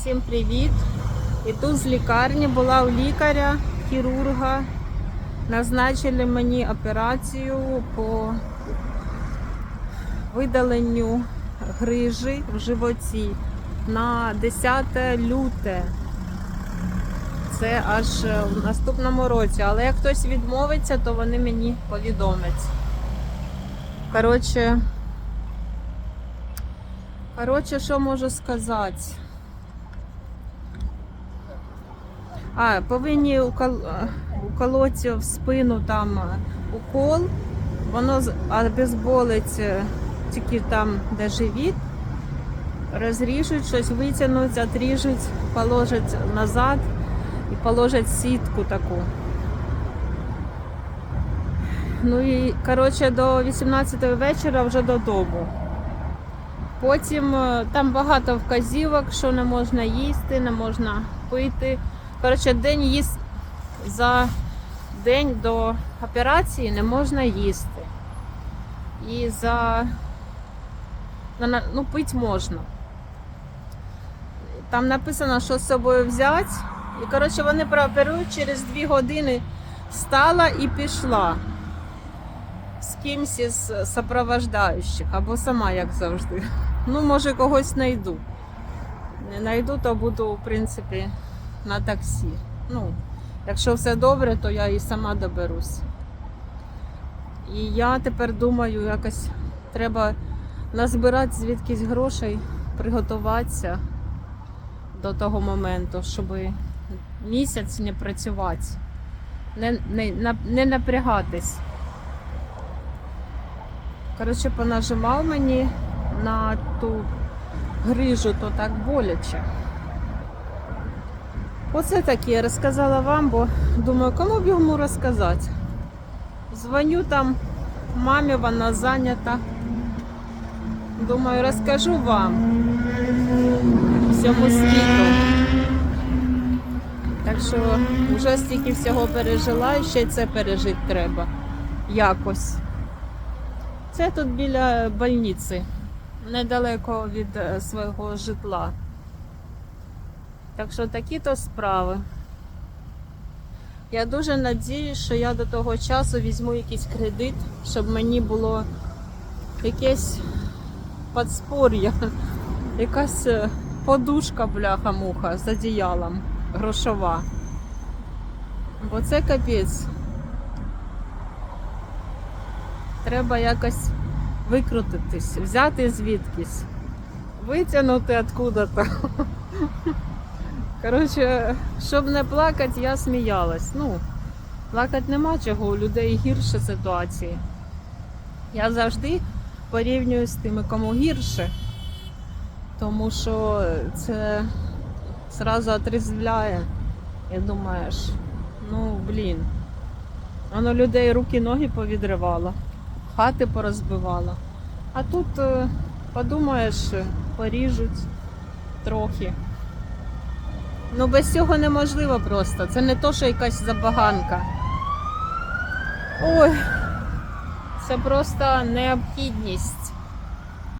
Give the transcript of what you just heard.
Всім привіт! Іду з лікарні, була у лікаря, хірурга. Назначили мені операцію по видаленню грижі в животі на 10 люте. Це аж в наступному році. Але як хтось відмовиться, то вони мені повідомлять. Коротше, коротше, що можу сказати? А, повинні укол... уколоти в спину там е, укол. Воно обезболить е, тільки там, де живіт. Розріжуть щось, витягнуть, отріжуть, положать назад і положать сітку таку. Ну і коротше до 18 вечора вже додому. Потім е, там багато вказівок, що не можна їсти, не можна пити. Коротше, день їс... за день до операції не можна їсти. І за ну, пити можна. Там написано, що з собою взяти. І коротше, вони прооперують через 2 години встала і пішла з кимсь із сопровождаючих, або сама, як завжди. Ну, може, когось знайду. Не знайду, то буду, в принципі, на таксі. Ну, якщо все добре, то я і сама доберусь. І я тепер думаю, якось треба назбирати звідкись грошей, приготуватися до того моменту, щоб місяць не працювати, не, не, не напрягатись. Коротше, понажимав мені на ту грижу, то так боляче. Оце таке я розказала вам, бо думаю, кому б йому розказати. Дзвоню там мамі, вона зайнята. Думаю, розкажу вам всьому світу. Так що вже стільки всього пережила і ще це пережити треба якось. Це тут біля больниці, недалеко від е, свого житла. Так що такі то справи. Я дуже надіюсь, що я до того часу візьму якийсь кредит, щоб мені було якесь подспор'я, якась е, подушка бляха-муха з одіялом грошова. Бо це капець. Треба якось викрутитись, взяти звідкись, витягнути откуда-то. Коротше, щоб не плакати, я сміялась. Ну, плакати нема чого, у людей гірше ситуації. Я завжди порівнюю з тими, кому гірше, тому що це зразу отрезвляє. І думаєш, ну блін, воно людей руки, ноги повідривало, хати порозбивало. А тут е, подумаєш, поріжуть трохи. Ну без цього неможливо просто. Це не то, що якась забаганка. Ой, це просто необхідність.